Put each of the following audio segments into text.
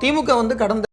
திமுக வந்து கடந்த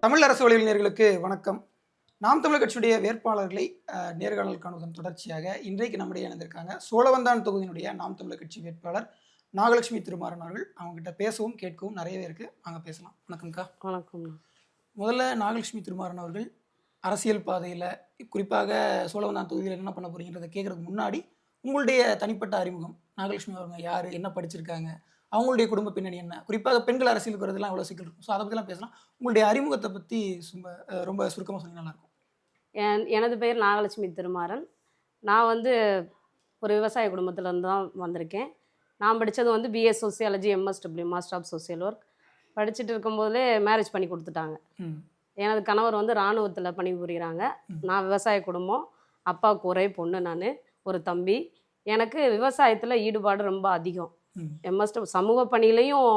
தமிழ் அரசு வழியில் நேர்களுக்கு வணக்கம். நாம் தமிழர் கட்சியுடைய வேட்பாளர்களை நேர்காணல் காணுவதன் தொடர்ச்சியாக இன்றைக்கு நம்முடைய இணைந்திருக்காங்க. சோழவந்தான் தொகுதியினுடைய நாம் தமிழர் கட்சி வேட்பாளர் நாகலட்சுமி திருமாறன் அவர்கள். அவங்க கிட்ட பேசவும் கேட்கவும் நிறையவே இருக்கு. வாங்க பேசலாம். வணக்கம்க்கா. வணக்கம். முதல்ல நாகலட்சுமி திருமாறன் அவர்கள் அரசியல் பாதையில் குறிப்பாக சோழவந்தான் தொகுதியில் என்ன பண்ண போறீங்கிறத கேட்கறதுக்கு முன்னாடி உங்களுடைய தனிப்பட்ட அறிமுகம். நாகலட்சுமி அவங்க யார்? என்ன படிச்சிருக்காங்க? அவங்களுடைய குடும்ப பின்னணி என்ன? குறிப்பாக பெண்கள் அரசியலுக்கு வரதெல்லாம் எவ்வளோ சிக்கல் இருக்கும்? ஸோ அதை பற்றிலாம் பேசலாம். உங்களுடைய அறிமுகத்தை பற்றி ரொம்ப சுருக்கமாக சொன்னீங்கன்னா நல்லா இருக்கும் என் எனது பெயர் நாகலட்சுமி திருமாறன். நான் வந்து ஒரு விவசாய குடும்பத்திலேருந்து தான் வந்திருக்கேன். நான் படித்தது வந்து BA sociology MSW master of social work படிச்சுட்டு இருக்கும்போதே மேரேஜ் பண்ணி கொடுத்துட்டாங்க. எனது கணவர் வந்து இராணுவத்தில் பணிபுரிகிறாங்க. நான் விவசாய குடும்பம். அப்பாவுக்கு ஒரே பொண்ணு நான் ஒரு தம்பி. எனக்கு விவசாயத்தில் ஈடுபாடு ரொம்ப அதிகம். எம்எஸ்ட சமூக பணியிலையும்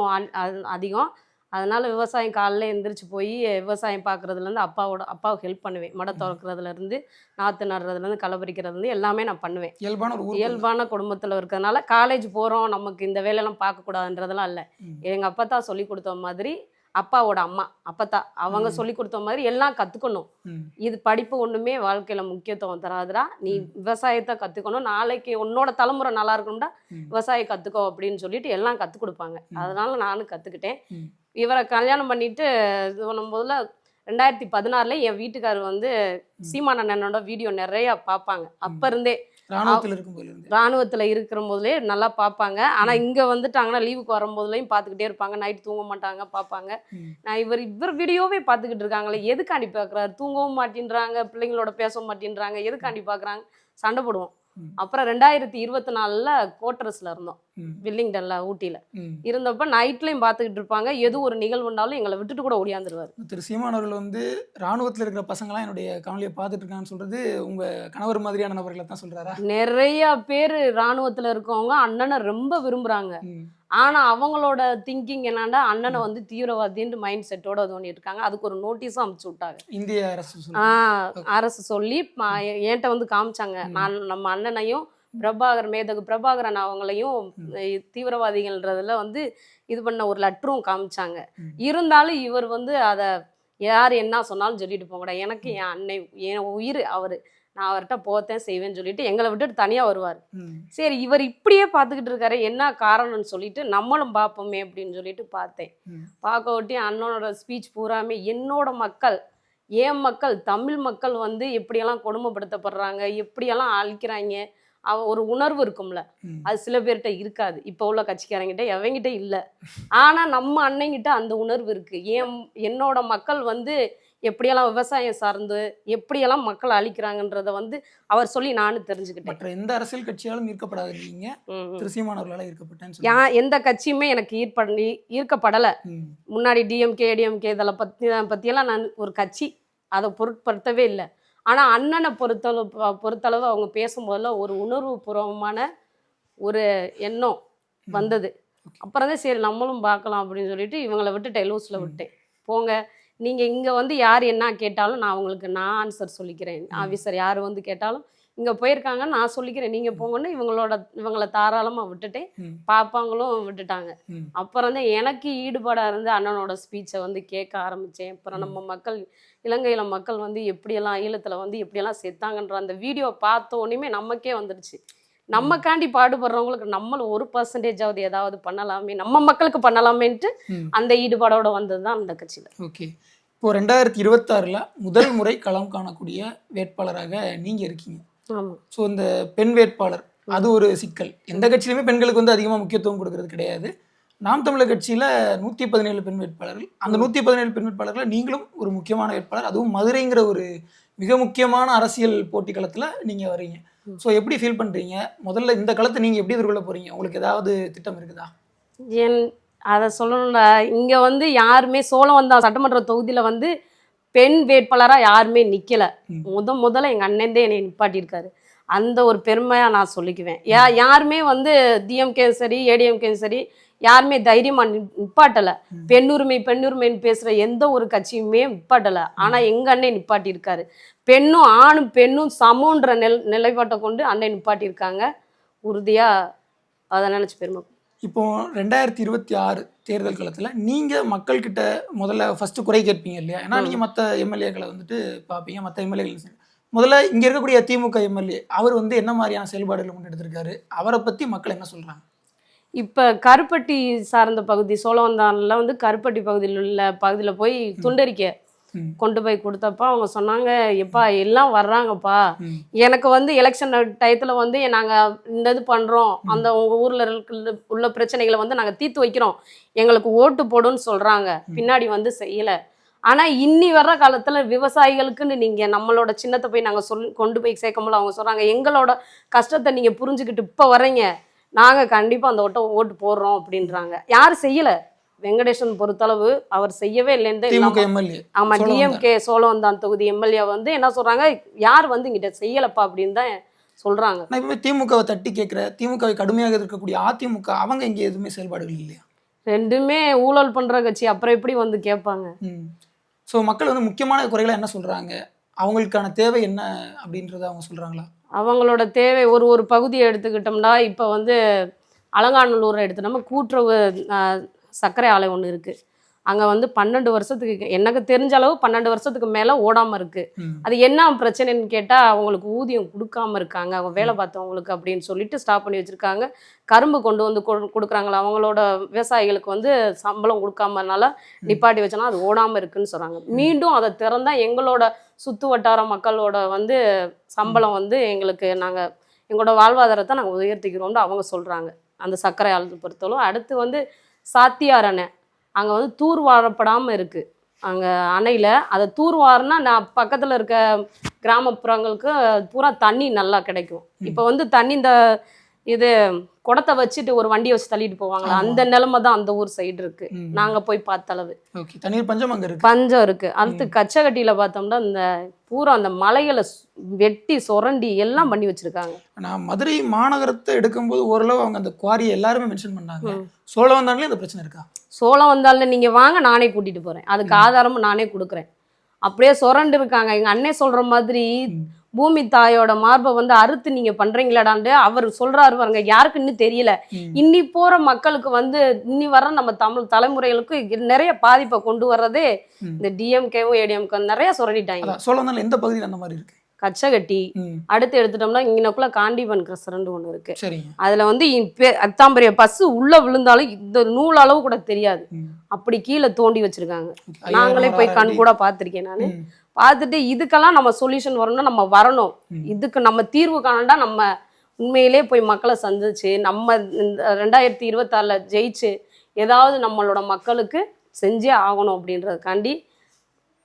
அதிகம். அதனால் விவசாயம் காலைல எந்திரிச்சு போய் விவசாயம் பார்க்குறதுலேருந்து அப்பாவோட அப்பாவுக்கு ஹெல்ப் பண்ணுவேன். மடை திறக்கிறதுலேருந்து நாற்று நடுறதுலேருந்து களை பறிக்கிறதுலேருந்து எல்லாமே நான் பண்ணுவேன். இயல்பான ஒரு இயல்பான குடும்பத்தில் இருக்கிறதுனால காலேஜ் போகிறோம் நமக்கு இந்த வேலையெல்லாம் பார்க்கக்கூடாதுன்றதெல்லாம் இல்லை. எங்கள் அப்பா தான் சொல்லி கொடுத்த மாதிரி அப்பாவோட அம்மா அப்பத்தா அவங்க. சொல்லி கொடுத்த மாதிரி எல்லாம் கற்றுக்கணும் ம். இது படிப்பு ஒன்றுமே வாழ்க்கையில் முக்கியத்துவம் தராதுடா. நீ விவசாயத்தை கற்றுக்கணும் நாளைக்கு உன்னோட தலைமுறை நல்லா இருக்கணும்டா. விவசாயம் கற்றுக்கோ அப்படின்னு சொல்லிட்டு எல்லாம் கற்றுக் கொடுப்பாங்க. அதனால நானும் கற்றுக்கிட்டேன் ம். இவரை கல்யாணம் பண்ணிட்டு இது பண்ணும்போதுல ரெண்டாயிரத்தி பதினாறுல என் வீட்டுக்காரர் வந்து சீமான் அண்ணனோட வீடியோ நிறைய பார்ப்பாங்க. அப்ப இருந்தே ராணுவத்தில் இருக்கும் ராணுவத்தில் இருக்கிற போதுலே நல்லா பார்ப்பாங்க ஆனால் இங்கே வந்துட்டாங்கன்னா லீவுக்கு வரும்போதுலையும் பார்த்துக்கிட்டே இருப்பாங்க. நைட் தூங்க மாட்டாங்க பார்ப்பாங்க. நான் இவர் இவர் வீடியோவே பார்த்துக்கிட்டு இருக்காங்களே எதுக்காண்டி பார்க்குறாரு தூங்கவும் மாட்டேன்றாங்க பிள்ளைங்களோட பேசவும் மாட்டேன்றாங்க எதுக்காண்டி பார்க்குறாங்க சண்டை போடுவோம். அப்புறம் ரெண்டாயிரத்தி இருபத்தி நாலில் கோட்டரஸில் இருந்தோம் வில்லிங்டன்ல ஊட்டியில் இருந்தப்ப நைட்லையும் பார்த்துக்கிட்டு இருப்பாங்க. எது ஒரு நிகழ்வுனாலும் எங்களை விட்டுட்டு கூட ஓடியாந்துருவார். திரு சீமான் அவர்கள் வந்து ராணுவத்தில் இருக்கிற பசங்களாம் என்னுடைய காணொலியை பார்த்துட்டு இருக்காங்கன்னு சொல்றது உங்க கணவர் மாதிரியான நபர்களை தான் சொல்றாரா? நிறைய பேர் ராணுவத்தில் இருக்கவங்க அண்ணனை ரொம்ப விரும்புகிறாங்க ம் ஆனா அவங்களோட திங்கிங் என்னன்னா அண்ணனை வந்து தீவிரவாதின்னு மைண்ட் செட்டோட பண்ணி இருக்காங்க. அதுக்கு ஒரு நோட்டீஸும் அமுச்சு விட்டாங்க. இந்திய அரசு அரசு சொல்லி என்கிட்ட வந்து காமிச்சாங்க. நான் நம்ம அண்ணனையும் பிரபாகர் மேதகு பிரபாகரன் அவங்களையும் தீவிரவாதிகள்ன்றதுல வந்து இது பண்ண ஒரு லெட்டரும் காமிச்சாங்க. இருந்தாலும் இவர் வந்து அதை யார் என்ன சொன்னாலும் சொல்லிட்டு போங்கடா எனக்கு என் அன்னை என் உயிர் அவர். நான் அவர்கிட்ட போத்தேன் செய்வேன்னு சொல்லிட்டு எங்களை விட்டுட்டு தனியாக வருவார். சரி இவர் இப்படியே பார்த்துக்கிட்டு இருக்காரு என்ன காரணம்னு சொல்லிட்டு நம்மளும் பார்ப்போமே அப்படின்னு சொல்லிட்டு பார்த்தேன். பார்க்க ஒட்டி அண்ணனோட ஸ்பீச் பூராமே என்னோட மக்கள் என் மக்கள் தமிழ் மக்கள் வந்து எப்படியெல்லாம் கொடுமைப்படுத்தப்படுறாங்க எப்படியெல்லாம் அழிக்கிறாங்க அவ ஒரு உணர்வு இருக்கும்ல. அது சில பேர்கிட்ட இருக்காது. இப்போ உள்ள கட்சிக்காரங்கிட்ட எவங்கிட்ட இல்லை. ஆனால் நம்ம அண்ணங்கிட்ட அந்த உணர்வு இருக்கு. என் என்னோட மக்கள் வந்து எப்படியெல்லாம் விவசாயம் சார்ந்து எப்படியெல்லாம் மக்கள் அழிக்கிறாங்கன்றத வந்து அவர் சொல்லி நானும் தெரிஞ்சுக்கிட்டேன். மற்ற எந்த அரசியல் கட்சியாலும் ஈர்க்கப்படாத நீங்க சொல்லுங்க எந்த கட்சியுமே எனக்கு ஈர்ப்படி ஈர்க்கப்படலை. முன்னாடி டிஎம்கே ஏடிஎம்கே இதில் பற்றி பற்றியெல்லாம் நான் ஒரு கட்சி. அதை பொருட்படுத்தவே இல்லை. ஆனால் அண்ணனை பொறுத்தளவு பொறுத்தளவு அவங்க பேசும்போதெல்லாம் ஒரு உணர்வுபூர்வமான ஒரு எண்ணம் வந்தது. அப்புறம் தான் சரி நம்மளும் பார்க்கலாம் அப்படின்னு சொல்லிட்டு இவங்களை விட்டுட்டேன் லூஸில் விட்டேன் போங்க நீங்கள் இங்கே வந்து யார் என்ன கேட்டாலும் நான் உங்களுக்கு நான் ஆன்சர் சொல்லிக்கிறேன். ஆஃபீஸர் யார் வந்து கேட்டாலும் இங்கே போயிருக்காங்க நான் சொல்லிக்கிறேன். நீங்கள் போங்கன்னு இவங்களோட இவங்களை தாராளமாக விட்டுட்டேன் ம். பாப்பாங்களும் விட்டுட்டாங்க. அப்புறம் தான் எனக்கு ஈடுபாடாக இருந்து அண்ணனோட ஸ்பீச்சை வந்து கேட்க ஆரம்பித்தேன் அப்புறம் நம்ம மக்கள் இலங்கையில் மக்கள் வந்து எப்படியெல்லாம் ஈழத்தில் வந்து எப்படியெல்லாம் செத்தாங்கன்ற அந்த வீடியோ பார்த்த உடனே நமக்கே வந்துடுச்சு நம்மக்காண்டி பாடுபடுறவங்களுக்கு நம்மளும் ஒரு பர்சன்டேஜாவது ஏதாவது பண்ணலாமே நம்ம மக்களுக்கு பண்ணலாமேன்ட்டு. அந்த ஈடுபாடோட வந்தது தான் அந்த கட்சியில். ஓகே. இப்போ ரெண்டாயிரத்தி இருபத்தாறில் முதல் முறை களம் காணக்கூடிய வேட்பாளராக நீங்க இருக்கீங்க. ஆமாம் ஸோ இந்த பெண் வேட்பாளர் அது ஒரு சிக்கல். எந்த கட்சியிலுமே பெண்களுக்கு வந்து அதிகமாக முக்கியத்துவம் கொடுக்கறது கிடையாது. நாம் தமிழர் கட்சியில் நூற்றி பதினேழு பெண் வேட்பாளர்கள். அந்த நூற்றி பதினேழு பெண் வேட்பாளர்களில் நீங்களும் ஒரு முக்கியமான வேட்பாளர். அதுவும் மதுரைங்கிற ஒரு மிக முக்கியமான அரசியல் போட்டி களத்தில் நீங்கள் வரீங்க ஸோ எப்படி ஃபீல் பண்ணுறீங்க முதல்ல இந்த களத்தை நீங்கள் எப்படி எதிர்கொள்ள போகிறீங்க உங்களுக்கு ஏதாவது திட்டம் இருக்குதா? என் அதை சொல்லணும்ல இங்கே வந்து யாருமே சோழவந்தா சட்டமன்ற தொகுதியில் வந்து பெண் வேட்பாளராக யாருமே நிற்கலை. முத முதல்ல எங்கள் அண்ணன் தான் என்னை நிப்பாட்டியிருக்காரு. அந்த ஒரு பெருமையாக நான் சொல்லிக்குவேன். யா யாருமே வந்து டிஎம்கே சரி ஏடிஎம்கே சரி யாருமே தைரியமாக நிப்பாட்டலை. பெண்ணுரிமை பெண்ணுரிமைன்னு பேசுகிற எந்த ஒரு கட்சியுமே நிப்பாட்டலை. ஆனால் எங்கள் அண்ணன் நிப்பாட்டியிருக்காரு. பெண்ணும் ஆணும் பெண்ணும் சமன்ற நில நிலைப்பாட்டை கொண்டு அண்ணன் நிப்பாட்டியிருக்காங்க. உறுதியாக அதை நினச்சி பெருமை. இப்போ ரெண்டாயிரத்தி இருபத்தி ஆறு தேர்தல் காலத்தில் நீங்கள் மக்கள்கிட்ட முதல்ல ஃபஸ்ட்டு குறை கேட்பீங்க இல்லையா? ஏன்னா நீங்கள் மற்ற எம்எல்ஏக்களை வந்துட்டு பார்ப்பீங்க மற்ற எம்எல்ஏக்கள் முதல்ல இங்கே இருக்கக்கூடிய திமுக எம்எல்ஏ அவர் வந்து என்ன மாதிரியான செயல்பாடுகளை முன்னெடுத்திருக்காரு? அவரை பற்றி மக்கள் என்ன சொல்கிறாங்க இப்போ கருப்பட்டி சார்ந்த பகுதி சோழவந்தானில் வந்து கருப்பட்டி பகுதியில் உள்ள பகுதியில் போய் துண்டறிக்கை. கொண்டு போய் கொடுத்தப்ப அவங்க சொன்னாங்க எப்பா எல்லாம் வர்றாங்கப்பா. எனக்கு வந்து எலெக்ஷன் டயத்தில் வந்து நாங்கள் இந்த இது பண்ணுறோம் அந்த உங்கள் ஊரில் உள்ள பிரச்சனைகளை வந்து நாங்கள் தீர்த்து வைக்கிறோம். எங்களுக்கு ஓட்டு போடுன்னு சொல்கிறாங்க பின்னாடி வந்து செய்யலை. ஆனால் இன்னி வர்ற காலத்தில் விவசாயிகளுக்குன்னு நீங்கள் நம்மளோட சின்னத்தை போய் நாங்கள் சொல் கொண்டு போய் சேர்க்கும்போது அவங்க சொல்கிறாங்க எங்களோட கஷ்டத்தை நீங்கள் புரிஞ்சுக்கிட்டு இப்போ வர்றீங்க. நாங்கள் கண்டிப்பாக அந்த ஓட்ட ஓட்டு போடுறோம் அப்படின்றாங்க. யார் செய்யலை? வெங்கடேசன் பொறுத்தளவு அவர் செய்யவே இல்லைன்னு ஆமா. டிஎம்கே சோழவந்தான் தொகுதி எம்எல்ஏ வந்து என்ன சொல்றாங்க? யார் வந்து இங்கிட்ட செய்யலப்பா அப்படின்னு தான் சொல்றாங்க. நான் இப்போ திமுகவை தட்டி கேட்குற திமுகவை கடுமையாக இருக்கக்கூடிய அதிமுக அவங்க இங்கே எதுவுமே செயல்பாடுகள் இல்லையா? ரெண்டுமே ஊழல் பண்ற கட்சி அப்புறம் எப்படி வந்து கேட்பாங்க? ஸோ மக்கள் வந்து முக்கியமான குறைகளை என்ன சொல்கிறாங்க அவங்களுக்கான தேவை என்ன அப்படின்றத அவங்க சொல்கிறாங்களா அவங்களோட தேவை ஒரு ஒரு பகுதியை எடுத்துக்கிட்டோம்னா இப்போ வந்து அலங்காநல்லூரை எடுத்துட்டோம்னா கூட்டுறவு ஆஹ், சர்க்கரை ஆலை ஒன்று இருக்குது அங்கே வந்து பன்னெண்டு வருஷத்துக்கு எனக்கு தெரிஞ்ச அளவு பன்னெண்டு வருஷத்துக்கு மேலே ஓடாமல் இருக்குது அது என்ன பிரச்சனைன்னு கேட்டால் அவங்களுக்கு ஊதியம் கொடுக்காம இருக்காங்க. அவங்க வேலை பார்த்தவங்களுக்கு அப்படின்னு சொல்லிட்டு ஸ்டாப் பண்ணி வச்சுருக்காங்க. கரும்பு கொண்டு வந்து கொடு- கொடுக்குறாங்களா? அவங்களோட விவசாயிகளுக்கு வந்து சம்பளம் கொடுக்காமனால நிப்பாட்டி வச்சோன்னா அது ஓடாமல் இருக்குன்னு சொல்கிறாங்க மீண்டும் அதை திறந்தா எங்களோட சுற்று வட்டார மக்களோட வந்து சம்பளம் வந்து எங்களுக்கு நாங்கள் எங்களோட வாழ்வாதாரத்தை நாங்கள் உயர்த்திக்கிறோம்னு அவங்க சொல்கிறாங்க அந்த சர்க்கரை ஆலத்தை பொறுத்தளவு அடுத்து வந்து சாத்தியார் அணை. அங்கே வந்து தூர்வாரப்படாமல் இருக்குது அங்கே அணையில் அதை தூர்வாருனா நான் பக்கத்தில் இருக்க கிராமப்புறங்களுக்கு பூரா தண்ணி நல்லா கிடைக்கும். இப்போ வந்து தண்ணி இந்த இது குடத்தை வச்சுட்டு ஒரு வண்டியை வச்சு தள்ளிட்டு போவாங்களா. அந்த நிலைமை தான் அந்த ஊர் சைடு இருக்கு. நாங்க போய் பார்த்த அளவு. ஓகே. தண்ணீர் பஞ்சம் அங்கே இருக்கு. பஞ்சம் இருக்கு. அடுத்து கச்சகட்டியில பார்த்தோம்னா இந்த பூரா அந்த மலைகளை வெட்டி சுரண்டி எல்லாம் பண்ணி வச்சிருக்காங்க. நான் மதுரை மாநகரத்தை எடுக்கும்போது ஓரளவு அவங்க அந்த குவாரியை எல்லாருமே மென்ஷன் பண்ணாங்க. ம். சோழவந்தான்லேயும் அந்த பிரச்சனை இருக்கா? சோளம் வந்தாலும் நீங்க வாங்க நானே கூட்டிட்டு போறேன். அதுக்கு ஆதாரமும் நானே கொடுக்குறேன். அப்படியே சுரண்டு இருக்காங்க. எங்க அண்ணே சொல்ற மாதிரி. பூமி தாயோட மார்பை வந்து அறுத்து நீங்க பண்றீங்களாடான்ட்டு அவர் சொல்றாரு பாருங்க. யாருக்கு இன்னும் தெரியல. இன்னி போற மக்களுக்கு வந்து இன்னி வர நம்ம தமிழ் தலைமுறைகளுக்கு நிறைய பாதிப்பை கொண்டு வர்றதே. இந்த டிஎம்கேவும் ஏடிஎம்கே நிறைய அதான் சோழவந்தான்ல எந்த பகுதியில் அந்த மாதிரி இருக்கு? கச்சகட்டி அடுத்து எடுத்துட்டோம்னா இங்கனக்குள்ள காண்டிபன் கிரசரண்டு ஒன்று இருக்கு. அதுல வந்து இப்ப- அத்தாம்பரிய பஸ் உள்ள விழுந்தாலும் இந்த நூல் அளவு கூட தெரியாது. அப்படி கீழே தோண்டி வச்சிருக்காங்க. நாங்களே போய் கண். கூட பார்த்துருக்கேன் நான். பார்த்துட்டு இதுக்கெல்லாம் நம்ம சொல்யூஷன் வரணும்னா நம்ம வரணும். இதுக்கு நம்ம தீர்வு காணண்டா நம்ம உண்மையிலே போய் மக்களை சந்திச்சு நம்ம இந்த ரெண்டாயிரத்தி இருபத்தாறில் ஜெயிச்சு ஏதாவது நம்மளோட மக்களுக்கு செஞ்சே ஆகணும் அப்படின்றதுக்காண்டி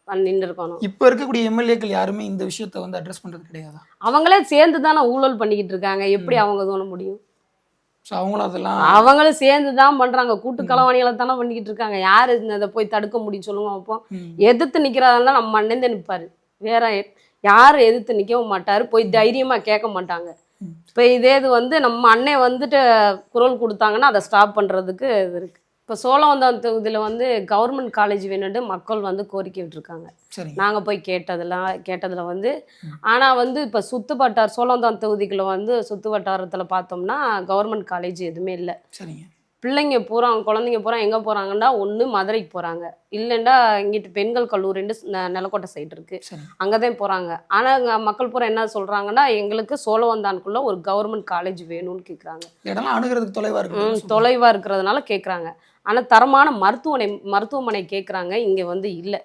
நின்று இருக்கணும். இப்போ இருக்கக்கூடிய எம்எல்ஏக்கள் யாருமே இந்த விஷயத்த வந்து அட்ரஸ் பண்றது கிடையாதா? அவங்களே சேர்ந்து தானே ஊழல் பண்ணிக்கிட்டு இருக்காங்க. எப்படி அவங்க தோண முடியும்? அவங்களும் அதெல்லாம் அவங்களும் சேர்ந்து தான் பண்றாங்க. கூட்டு களவாணிகளை தானே பண்ணிக்கிட்டு இருக்காங்க. யாரு இந்த இதை போய் தடுக்க முடியும் சொல்லுங்க அப்போ. எதிர்த்து நிக்கிறதெல்லாம் நம்ம மண்ணேந்து நிற்பாரு வேற யாரும் எதிர்த்து நிற்கவும் மாட்டாரு. போய் தைரியமா கேட்க மாட்டாங்க. இப்போ இதே இது வந்து நம்ம அண்ணன் வந்துட்டு குரல் கொடுத்தாங்கன்னா அதை ஸ்டாப் பண்றதுக்கு இது இருக்கு. இப்போ சோழவந்தான் தொகுதியில் வந்து கவர்மெண்ட் காலேஜ் வேணும்னு மக்கள் வந்து கோரிக்கை விட்டுருக்காங்க. நாங்கள் போய் கேட்டதெல்லாம் கேட்டதில் வந்து ஆனால் வந்து இப்போ சுத்து வட்டார் சோழந்தான் தொகுதிக்குள்ள வந்து சுத்து வட்டாரத்தில் பார்த்தோம்னா கவர்மெண்ட் காலேஜ் எதுவுமே இல்லை. சரிங்க. பிள்ளைங்க பூரா குழந்தைங்க பூரா எங்கே போகிறாங்கன்னா ஒன்று மதுரைக்கு போகிறாங்க இல்லைண்டா இங்கிட்டு பெண்கள் கல்லூரின்னு நிலக்கோட்டை சைடு இருக்குது அங்கே தான் போகிறாங்க ஆனால் மக்கள் பூரா என்ன சொல்கிறாங்கன்னா எங்களுக்கு சோழவந்தானுக்குள்ள ஒரு கவர்மெண்ட் காலேஜ் வேணும்னு கேட்குறாங்க இடம்லாம் அணுகிறதுக்கு இருக்கு தொலைவாக இருக்கிறதுனால கேட்குறாங்க ஆனால் தரமான மருத்துவமனை மருத்துவமனை கேட்குறாங்க இங்கே வந்து இல்லை.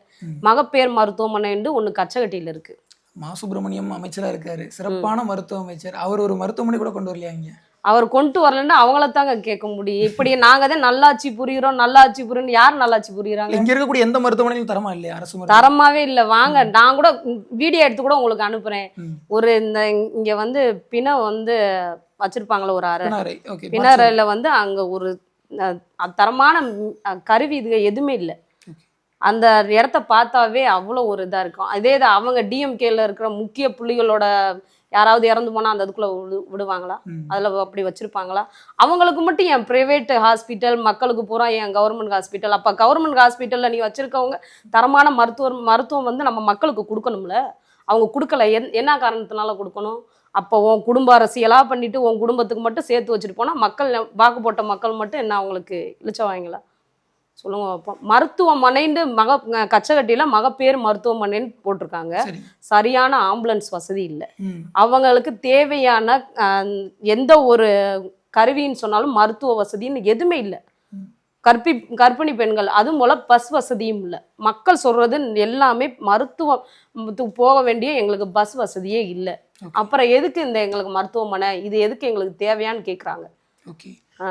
மகப்பேர் மருத்துவமனைன்னு ஒன்று கச்சகட்டியில் இருக்குது மா சுப்பிரமணியம் அமைச்சரா இருக்காரு. சிறப்பான மருத்துவ அமைச்சர். அவர் ஒரு மருத்துவமனை கூட கொண்டு வரலையா இங்க? அவர் கொண்டு வரலன்னா அவங்கள தாங்க கேட்க முடியும். இப்படி நாங்கள் தான் நல்லாட்சி புரியுறோம் நல்லாட்சி புரியுன்னு யார் நல்லாட்சி புரியுறாங்க? இங்க இருக்கக்கூடிய எந்த மருத்துவமனையும் தரமா இல்லையா? அரசு தரமாவே இல்லை. வாங்க நான் கூட வீடியோ எடுத்து கூட உங்களுக்கு அனுப்புறேன். ஒரு இந்த இங்க வந்து பிண வந்து வச்சிருப்பாங்களே ஒரு அறை. பிணறையில வந்து அங்க ஒரு தரமான கருவி இது எதுவுமே இல்லை. அந்த இடத்த பார்த்தாவே அவ்வளோ ஒரு இதா இருக்கும். அதே இது அவங்க டிஎம்கேல இருக்கிற முக்கிய புள்ளிகளோட யாராவது இறந்து போனா அந்த இதுக்குள்ள விடு விடுவாங்களா. அதில் அப்படி வச்சிருப்பாங்களா? அவங்களுக்கு மட்டும் என் ப்ரைவேட் ஹாஸ்பிட்டல் மக்களுக்கு பூரா என் கவர்மெண்ட் ஹாஸ்பிட்டல் அப்போ கவர்மெண்ட் ஹாஸ்பிட்டலில் நீ வச்சிருக்கவங்க தரமான மருத்துவர் மருத்துவம் வந்து நம்ம மக்களுக்கு கொடுக்கணும்ல? அவங்க கொடுக்கல. என் என்ன காரணத்தினால கொடுக்கணும்? அப்போ உன் குடும்ப அரசியலாக பண்ணிட்டு உன் குடும்பத்துக்கு மட்டும் சேர்த்து வச்சுட்டு போனால் மக்கள் வாக்கு போட்ட மக்கள் மட்டும் என்ன அவங்களுக்கு இழிச்சவாங்களா சொல்லுங்க பார்ப்போம் மருத்துவமனைன்னு மக கச்சகட்டியில் மகப்பேறு மருத்துவமனைன்னு போட்டிருக்காங்க. சரி. சரியான ஆம்புலன்ஸ் வசதி இல்லை. அவங்களுக்கு தேவையான எந்த ஒரு கருவின்னு சொன்னாலும் மருத்துவ வசதின்னு எதுவுமே இல்லை. கர்ப்பி கர்ப்பிணி பெண்கள் அதுவும் போல பஸ் வசதியும் இல்லை. மக்கள் சொல்றது எல்லாமே மருத்துவம் போக வேண்டிய எங்களுக்கு பஸ் வசதியே இல்லை. அப்புறம் எதுக்கு இந்த எங்களுக்கு மருத்துவமனை? இது எதுக்கு எங்களுக்கு தேவையான்னு கேட்குறாங்க ஓகே. ஆ.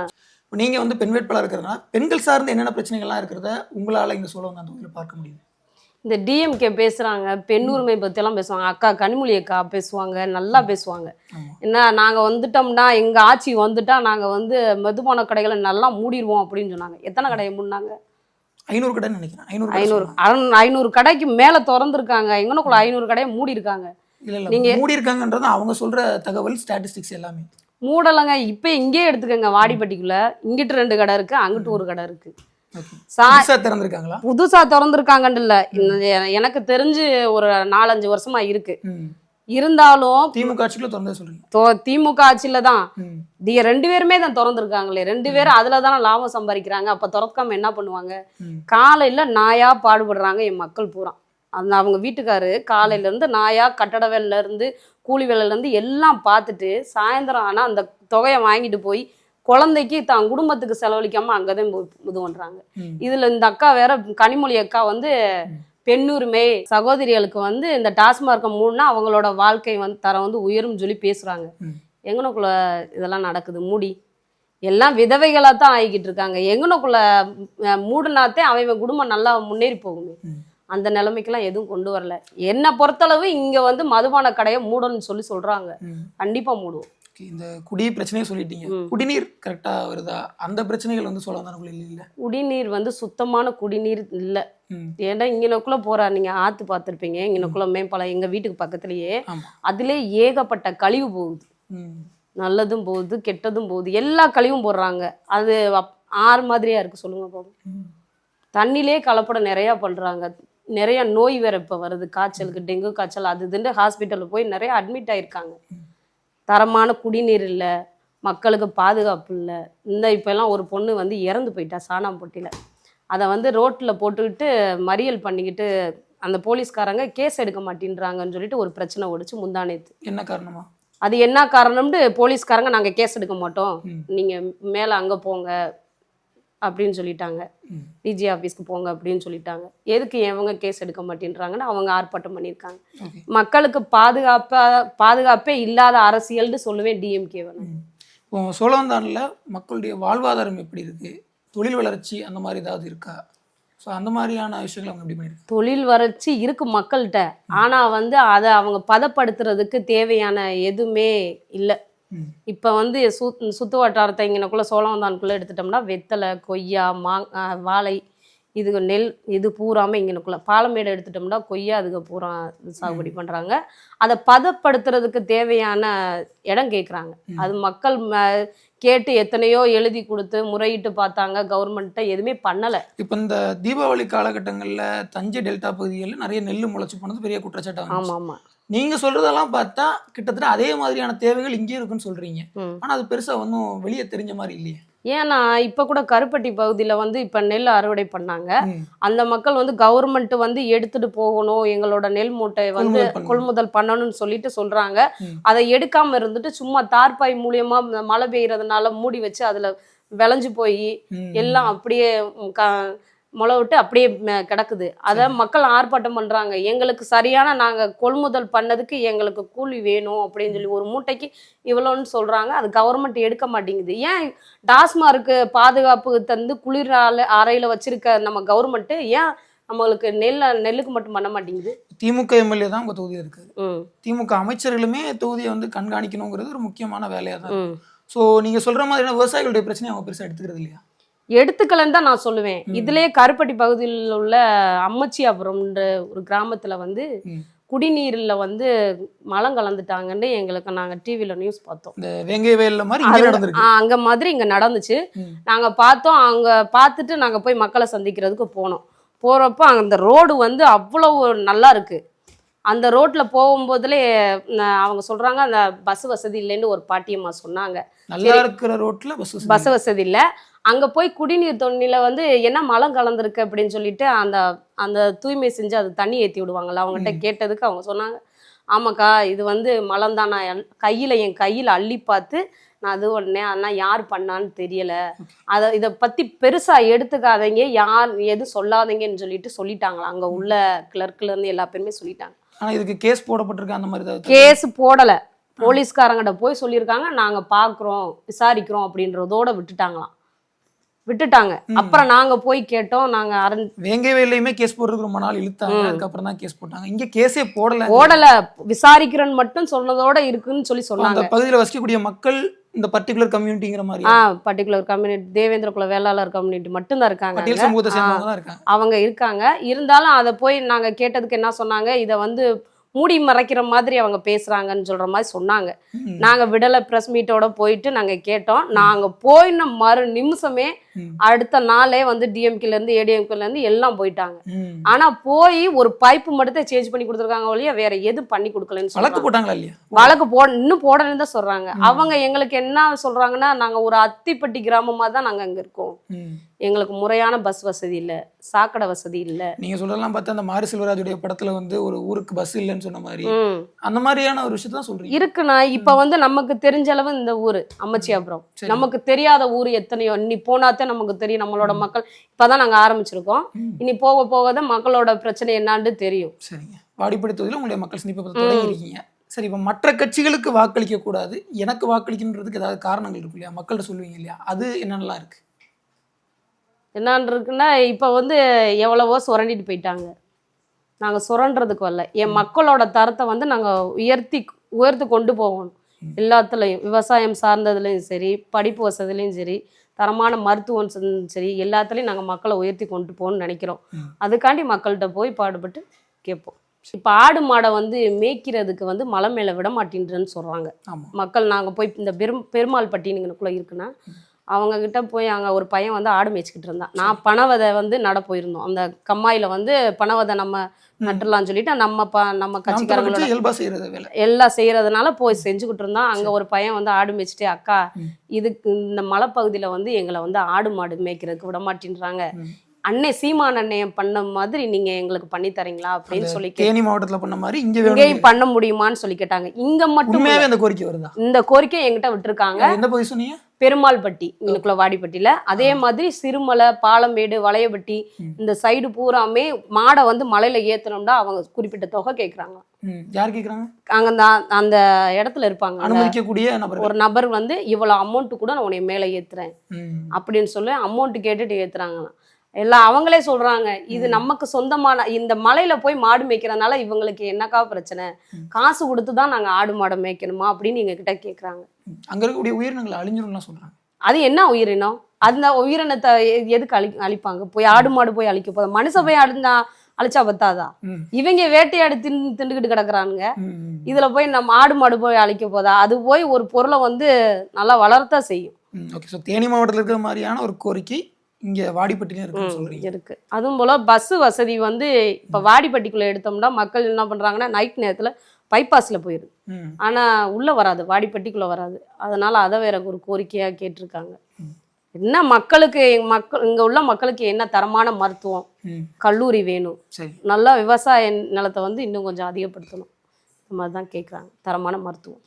இப்போ நீங்க வந்து பெண் வேட்பாளர் இருக்கிறதுனா பெண்கள் சார்ந்த என்னென்ன பிரச்சனைகள்லாம் இருக்கிறத உங்களால இந்த சோழவந்தான் அந்த தொகுதியில் பார்க்க முடியுது. இந்த டிஎம்கே பேசுறாங்க பெண் உரிமை பற்றியெல்லாம் பேசுவாங்க அக்கா கனிமொழி அக்கா பேசுவாங்க நல்லா பேசுவாங்க. என்ன நாங்கள் வந்துட்டோம்னா எங்கள் ஆட்சி வந்துட்டா நாங்கள் வந்து மதுபான கடைகளை நல்லா மூடிடுவோம் அப்படின்னு சொன்னாங்க. எத்தனை கடையை மூடினாங்க? ஐநூறு கடைன்னு நினைக்கிறேன். ஐநூறு கடை ஐநூறு. ஐநூறு கடைக்கு மேலே திறந்துருக்காங்க. எங்கனக்குள்ள ஐநூறு கடையை மூடி இருக்காங்க இல்ல இல்ல. நீங்க- மூடி இருக்காங்கன்றது அவங்க சொல்ற தகவல் ஸ்டாட்டிஸ்டிக்ஸ் எல்லாமே. மூடலைங்க. இப்போ இங்கேயே எடுத்துக்கோங்க வாடிப்பட்டிக்குள்ள. இங்கிட்டு ரெண்டு கடை இருக்கு அங்கிட்டு ஒரு கடை இருக்கு. திறந்திருக்காங்களா? புதுசா திறந்துருக்காங்கன்னு இல்லை. எனக்கு தெரிஞ்சு ஒரு நாலஞ்சு வருஷமா இருக்கு. இருந்தாலும் திமுக ஆட்சிக்குள்ள திறந்தே சொல்றீங்க? தொ- திமுக ஆட்சியில தான். ரெண்டு பேருமே தான் திறந்துருக்காங்களே. ரெண்டு பேரும் அதுல தானே லாபம் சம்பாதிக்கிறாங்க. அப்ப திறக்காம என்ன பண்ணுவாங்க? காலையில நாயா பாடுபடுறாங்க என் மக்கள் பூரா. அந்த அவங்க வீட்டுக்காரு காலையில இருந்து நாயா கட்டட வேலையில இருந்து கூலி வேலையில இருந்து எல்லாம் பார்த்துட்டு சாயந்தரம் ஆனா அந்த தொகையை வாங்கிட்டு போய் குழந்தைக்கு தான் குடும்பத்துக்கு செலவழிக்காம அங்கதான் இது பண்றாங்க. இதுல இந்த அக்கா வேற கனிமொழி அக்கா வந்து பெண்ணுரிமை சகோதரிகளுக்கு வந்து இந்த டாஸ்மார்க்கை மூடினா அவங்களோட வாழ்க்கை வந்து தரம் வந்து உயரும் சொல்லி பேசுறாங்க. எங்கனக்குள்ள இதெல்லாம் நடக்குது மூடி எல்லாம் விதவைகளாக தான் ஆகிக்கிட்டு இருக்காங்க எங்கனக்குள்ள மூடுனாத்தே அவன் குடும்பம் நல்லா முன்னேறி போகுமே. அந்த நிலைமைக்கெல்லாம் எதுவும் கொண்டு வரல. என்னை பொறுத்தளவு இங்க வந்து மதுபான கடையை மூடணும்னு சொல்லி சொல்றாங்க. ம். கண்டிப்பா மூடுவோம். இந்த குடி பிரச்சனையை சொல்லிட்டீங்க. குடிநீர் கரெக்டா வருதா? அந்த பிரச்சனைகள் வந்து சோழவந்தானுக்குள்ள இல்ல குடிநீர் வந்து சுத்தமான குடிநீர் இல்லை. ஏன்னா இங்கனக்குள்ள போற? நீங்க ஆத்து பார்த்துருப்பீங்க இங்கனக்குள்ள மேம்பாலம் எங்க வீட்டுக்கு பக்கத்துலயே அதிலே ஏகப்பட்ட கழிவு போகுது. நல்லதும் போகுது கெட்டதும் போகுது. எல்லா கழிவும் போடுறாங்க. அது ஆறு மாதிரியா இருக்கு. சொல்லுங்க பாப்போம் ம். தண்ணிலே கலப்படம் நிறையா பண்ணுறாங்க நிறைய நோய் வேற இப்போ வருது. காய்ச்சலுக்கு டெங்கு காய்ச்சல் அது இதுன்னு ஹாஸ்பிட்டலில் போய் நிறைய அட்மிட் ஆயிருக்காங்க. தரமான குடிநீர் இல்லை மக்களுக்கு பாதுகாப்பு இல்லை. இந்த இப்போல்லாம் ஒரு பொண்ணு வந்து இறந்து போயிட்டா சாணாம்பட்டியில் அதை வந்து ரோட்டில் போட்டுக்கிட்டு மறியல் பண்ணிக்கிட்டு அந்த போலீஸ்காரங்க கேஸ் எடுக்க மாட்டேன்றாங்கன்னு சொல்லிட்டு ஒரு பிரச்சனை ஓடிச்சு முந்தானேத்து என்ன காரணமா? அது என்ன காரணம்னு போலீஸ்காரங்க நாங்கள் கேஸ் எடுக்க மாட்டோம். நீங்கள் மேலே அங்கே போங்க. அப்படின்னு சொல்லிட்டாங்க. டிஜி ஆஃபீஸ்க்கு போங்க அப்படின்னு சொல்லிட்டாங்க. எதுக்கு இவங்க கேஸ் எடுக்க மாட்டேன்றாங்கன்னு அவங்க ஆர்ப்பாட்டம் பண்ணியிருக்காங்க. மக்களுக்கு பாதுகாப்பா பாதுகாப்பே இல்லாத அரசியல்னு சொல்லுவேன் டிஎம்கே. இப்போ சோழவந்தானில் மக்களுடைய வாழ்வாதாரம் எப்படி இருக்கு? தொழில் வளர்ச்சி அந்த மாதிரி ஏதாவது இருக்கா? ஸோ அந்த மாதிரியான விஷயங்களை அவங்க எப்படி பண்ணியிருக்காங்க? தொழில் வறட்சி இருக்கு மக்கள்கிட்ட. ஆனா வந்து அதை அவங்க பதப்படுத்துறதுக்கு தேவையான எதுவுமே இல்லை. இப்போ வந்து சு சுத்து வட்டாரத்தை இங்கனக்குள்ள சோழவந்தானுக்குள்ளே எடுத்துட்டோம்னா வெத்தலை கொய்யா மா வாழை இது நெல் இது பூராமே இங்கனக்குள்ள. பாலமேடு எடுத்துட்டோம்னா கொய்யா அதுக்கு பூரா சாகுபடி பண்ணுறாங்க அதை பதப்படுத்துறதுக்கு தேவையான இடம் கேட்குறாங்க. அது மக்கள் கேட்டு எத்தனையோ எழுதி கொடுத்து முறையிட்டு பார்த்தாங்க. கவர்மெண்ட்டை எதுவுமே பண்ணலை. இப்போ இந்த தீபாவளி காலகட்டங்களில் தஞ்சை டெல்டா பகுதிகளில் நிறைய நெல் முளைச்சு போனது பெரிய குற்றச்சாட்டாக ஆமாம் ஆமாம் நீங்க சொல்றதெல்லாம் பார்த்தா கிட்டத்தட்ட அதே மாதிரியான தேவைகள் இங்கே இருக்குன்னு சொல்றீங்க. ம். ஆனா அது பெருசா ஒன்றும் வெளியே தெரிஞ்ச மாதிரி இல்லையே. ஏன்னா இப்போ கூட கருப்பட்டி பகுதியில் வந்து இப்போ நெல் அறுவடை பண்ணாங்க. அந்த மக்கள் வந்து கவர்மெண்ட் வந்து எடுத்துட்டு போகணும் எங்களோட நெல் மூட்டை வந்து கொள்முதல் பண்ணணும். கொள்முதல் பண்ணணும்னு சொல்லிட்டு சொல்றாங்க. அதை எடுக்காம இருந்துட்டு சும்மா தார்பாய் மூலியமா மழை பெய்யறதுனால மூடி வச்சு அதுல விளைஞ்சு போய். எல்லாம் அப்படியே க- முளை விட்டு அப்படியே கிடக்குது. அதை மக்கள் ஆர்ப்பாட்டம் பண்றாங்க. எங்களுக்கு சரியான நாங்க கொள்முதல் பண்ணதுக்கு எங்களுக்கு கூலி வேணும் அப்படின்னு சொல்லி ஒரு மூட்டைக்கு இவ்வளோன்னு சொல்றாங்க. அது கவர்மெண்ட் எடுக்க மாட்டேங்குது. ஏன் டாஸ்மார்க்கு பாதுகாப்பு தந்து குளிர் அறையில வச்சிருக்க நம்ம கவர்மெண்ட் ஏன் நம்மளுக்கு நெல் நெல்லுக்கு மட்டும் பண்ண மாட்டேங்குது? திமுக எம்எல்ஏ தான் உங்க தொகுதியில் இருக்காரு ம். திமுக அமைச்சர்களுமே தொகுதியை வந்து கண்காணிக்கணுங்கிறது ஒரு முக்கியமான வேலையா தான் ஸோ நீங்க சொல்ற மாதிரியான விவசாயிகளுடைய பிரச்சனையை அவங்க பெருசா எடுத்துக்கிறது இல்லையா? எடுத்துக்கலன்னு தான் நான் சொல்லுவேன். இதுலயே கருப்பட்டி பகுதியில் உள்ள அம்மச்சியாபுரம்ன்ற ஒரு கிராமத்துல வந்து. குடிநீர்ல வந்து மலம் கலந்துட்டாங்கன்னு எங்களுக்கு நாங்க டிவில நியூஸ் பார்த்தோம். ஆ, அங்க மாதிரி இங்க நடந்துச்சு. ம். நாங்க பார்த்தோம். அங்க பார்த்துட்டு நாங்க போய் மக்களை சந்திக்கிறதுக்கு போனோம். போறப்போ அந்த ரோடு வந்து அவ்வளவு நல்லா இருக்கு. அந்த ரோட்ல போகும்போதுலே அவங்க சொல்றாங்க அந்த பஸ் வசதி இல்லைன்னு ஒரு பாட்டியம்மா சொன்னாங்க. நல்லா இருக்கிற ரோட்ல பஸ் பஸ் வசதி இல்லை. அங்கே போய் குடிநீர் தொண்ணில வந்து என்ன மலம் கலந்துருக்கு அப்படின்னு சொல்லிட்டு அந்த அந்த தூய்மை செஞ்சு அது தண்ணி ஏற்றி விடுவாங்கல்ல அவங்ககிட்ட கேட்டதுக்கு அவங்க சொன்னாங்க. ஆமாக்கா இது வந்து மலம் தான் நான் கையில் என் கையில் அள்ளி பார்த்து நான் அது உடனே ஆனால் யார் பண்ணான்னு தெரியல. அதை இதை பற்றி பெருசாக எடுத்துக்காதீங்க யார் எதுவும் சொல்லாதீங்கன்னு சொல்லிட்டு சொல்லிட்டாங்களா அங்கே உள்ள கிளர்க்லேருந்து எல்லா பேருமே சொல்லிட்டாங்க. ஆனா இதுக்கு கேஸ் போடப்பட்டிருக்கு அந்த மாதிரி கேஸ் போடலை. போலீஸ்காரங்கிட்ட போய் சொல்லியிருக்காங்க நாங்கள் பார்க்குறோம் விசாரிக்கிறோம் அப்படின்றதோட விட்டுட்டாங்களாம். விட்டுட்டாங்க. அப்புறம் நாங்க போய் கேட்டோம். நாங்க அரண் வேங்கை வயல்லையுமே கேஸ் போடுறதுக்கு ரொம்ப நாள் இழுத்தாங்க. அதுக்கப்புறம் தான் கேஸ் போட்டாங்க. இங்க கேஸே போடல. ஓடல விசாரிக்கிறேன்னு மட்டும் சொன்னதோட இருக்குன்னு சொல்லி அந்த சொன்னாங்க. பகுதியில் வசிக்கக்கூடிய மக்கள் இந்த பர்டிகுலர் கம்யூனிட்டிங்கிற மாதிரி ஆ பர்டிகுலர் கம்யூனிட்டி தேவேந்திர குல வேளாளர் கம்யூனிட்டி. சேர்ந்தவங்க தான் இருக்காங்க. அவங்க இருக்காங்க. இருந்தாலும் அதை போய் நாங்க கேட்டதுக்கு என்ன சொன்னாங்க? இதை வந்து மூடி மறைக்கிற மாதிரி அவங்க பேசுறாங்கன்னு சொல்ற மாதிரி சொன்னாங்க. நாங்க விடலை ப்ரெஸ் மீட்டோட போயிட்டு நாங்க கேட்டோம். நாங்க போயின மறு நிமிஷமே. அடுத்த நாளே வந்து டிஎம்கேல இருந்து ஏடிஎம்கேல இருந்து எல்லாம் போயிட்டாங்க. ஆனா போய் ஒரு பைப்பு மட்டும் தான் சேஞ்ச் பண்ணி கொடுத்துருக்காங்க ஒழிய வேற எதுவும் பண்ணி கொடுக்கலன்னு வழக்கு போட்டாங்களா இல்லையா? வழக்கு போ இன்னும் போடலன்னு தான் சொல்றாங்க. அவங்க எங்களுக்கு என்ன சொல்றாங்கன்னா நாங்க ஒரு அத்திப்பட்டி கிராமமா தான் நாங்க அங்க இருக்கோம். எங்களுக்கு முறையான பஸ் வசதி இல்ல சாக்கடை வசதி இல்ல. நீங்க சொல்றதெல்லாம் பார்த்தா அந்த மாரி செல்வராஜுடைய படத்துல வந்து ஒரு ஊருக்கு பஸ் இல்லைன்னு சொன்ன மாதிரி. அந்த மாதிரியான ஒரு விஷயத்த சொல்றீங்க. இருக்குண்ணா. இப்ப வந்து நமக்கு தெரிஞ்ச அளவு இந்த ஊரு அம்மச்சியாபுரம். நமக்கு தெரியாத ஊர் எத்தனையோ. இன்னி போனாதான் நமக்கு தெரியும் நம்மளோட மக்கள். இப்பதான் நாங்க ஆரம்பிச்சிருக்கோம். இனி போக போக தான் மக்களோட பிரச்சனை என்னான்னு தெரியும். சரிங்க. வாடிப்படி தொகுதியில் உங்களுடைய மக்கள் சந்திப்பை தொடங்கியிருக்கீங்க. சரி இப்போ மற்ற கட்சிகளுக்கு வாக்களிக்க கூடாது எனக்கு வாக்களிக்கணுன்றதுக்கு ஏதாவது காரணங்கள் இருக்கு இல்லையா? மக்கள்கிட்ட சொல்லுவீங்க இல்லையா? அது என்னென்னலாம் இருக்கு? என்னான்னு இருக்குன்னா இப்போ வந்து எவ்வளவோ சுரண்டிட்டு போயிட்டாங்க. நாங்கள் சுரண்டுறதுக்கு வரல. என் மக்களோட தரத்தை வந்து நாங்கள் உயர்த்தி உயர்த்தி கொண்டு போகணும். எல்லாத்துலேயும் விவசாயம் சார்ந்ததுலேயும் சரி படிப்பு வசதிலையும் சரி தரமான மருத்துவம் சரி எல்லாத்துலேயும் நாங்கள் மக்களை உயர்த்தி கொண்டு போகணும்னு நினைக்கிறோம். அதுக்காண்டி மக்கள்கிட்ட போய் பாடுபட்டு கேட்போம். இப்போ ஆடு மாடை வந்து மேய்க்கிறதுக்கு வந்து மலை மேலே விட மாட்டேன்றன்னு சொல்கிறாங்க மக்கள் நாங்கள் போய் இந்த பெரும் பெருமாள் பட்டினுங்களுக்குள்ளே இருக்குன்னா அவங்க கிட்ட போய் அங்கே ஒரு பையன் வந்து ஆடு மேய்ச்சிக்கிட்டு இருந்தான். நான் பனவதை வந்து நட போயிருந்தோம். அந்த கம்மாயில் வந்து பனவதை நம்ம நட்டுலாம்னு சொல்லிட்டு நம்ம ப நம்ம கட்சிக்காரங்களோட கட்சி இயல்பா செய்யறது வேலை எல்லாம் செய்யறதுனால போய் செஞ்சுக்கிட்டு இருந்தான் அங்கே ஒரு பையன் வந்து ஆடு மேய்ச்சிட்டே அக்கா. இதுக்கு இந்த மலைப்பகுதியில் வந்து எங்களை வந்து ஆடு மாடு மேய்க்கிறதுக்கு விட மாட்டேன்றாங்க. அன்னை சீமான் அண்ணையம் பண்ண மாதிரி நீங்க எங்களுக்கு பண்ணி தரீங்களா அப்படின்னு சொல்லி தேனி மாவட்டத்துல பண்ண மாதிரி இங்க இங்கேயும் பண்ண முடியுமான்னு சொல்லி கேட்டாங்க. இங்க மட்டும் அந்த கோரிக்கை வருதா? இந்த கோரிக்கை எங்கிட்ட விட்டுருக்காங்க. எந்த பகுதி சொன்னீங்க? பெருமாள்பட்டி இங்கனுக்குள்ள வாடிப்பட்டியில. அதே மாதிரி சிறுமலை பாலமேடு வளையப்பட்டி. இந்த சைடு பூராமே மாடை வந்து மலையில ஏத்தணும்னா அவங்க குறிப்பிட்ட தொகை கேக்குறாங்க. ம். யார் கேக்குறாங்க? அங்க அந்த அந்த இடத்துல இருப்பாங்க. அனுமதிக்கக்கூடிய ஒரு நபர் வந்து இவ்வளவு அமௌண்ட் கூட நான் உன்னை மேலே ஏத்துறேன். அப்படின்னு சொல்லி அமௌண்ட் கேட்டுட்டு ஏத்துறாங்களாம். எல்லாம் அவங்களே சொல்றாங்க. இது நமக்கு சொந்தமான இந்த மலையில போய் மாடு மேய்க்கிறதுனால இவங்களுக்கு என்னக்கா பிரச்சனை. காசு கொடுத்து தான் நாங்க ஆடு மாடை மேய்க்கணுமா? அப்படின்னு எங்க கிட்ட கேக்குறாங்க அங்க இருக்கக்கூடிய உயிரினங்களை அழிஞ்சிரும்லாம் சொல்றாங்க. அது என்ன உயிரினம்? அந்த உயிரினத்தை எதுக்கு அழி அழிப்பாங்க? போய் ஆடு மாடு போய் அழிக்க போதும் மனுஷ போய் அழிஞ்சா அழிச்சா பத்தாதா. இவங்க வேட்டையாடி தின் திண்டுக்கிட்டு கிடக்குறானுங்க. இதுல போய் நம்ம ஆடு மாடு போய் அழிக்க போதா? அது போய் ஒரு பொருளை வந்து நல்லா வளர்த்தா செய்யும். ஓகே. ஸோ தேனி மாவட்டத்தில் இருக்கிற மாதிரியான ஒரு கோரிக்கை இங்க வாடிப்பட்டிலையும் இருக்கு. அதுவும் போல பஸ் வசதி வந்து இப்ப வாடிப்பட்டிக்குள்ள எடுத்தோம்னா மக்கள் என்ன பண்றாங்கன்னா நைட் நேரத்துல பைபாஸ்ல போயிரு ம். ஆனா உள்ள வராது வாடிப்பட்டிக்குள்ள வராது. அதனால அதை வேற ஒரு கோரிக்கையா கேட்டிருக்காங்க. என்ன மக்களுக்கு மக்கள் இங்க உள்ள மக்களுக்கு என்ன தரமான மருத்துவம்? கல்லூரி வேணும். நல்லா விவசாய நிலத்தை வந்து இன்னும் கொஞ்சம் அதிகப்படுத்தணும். இந்த மாதிரி தான் கேட்குறாங்க தரமான மருத்துவம்.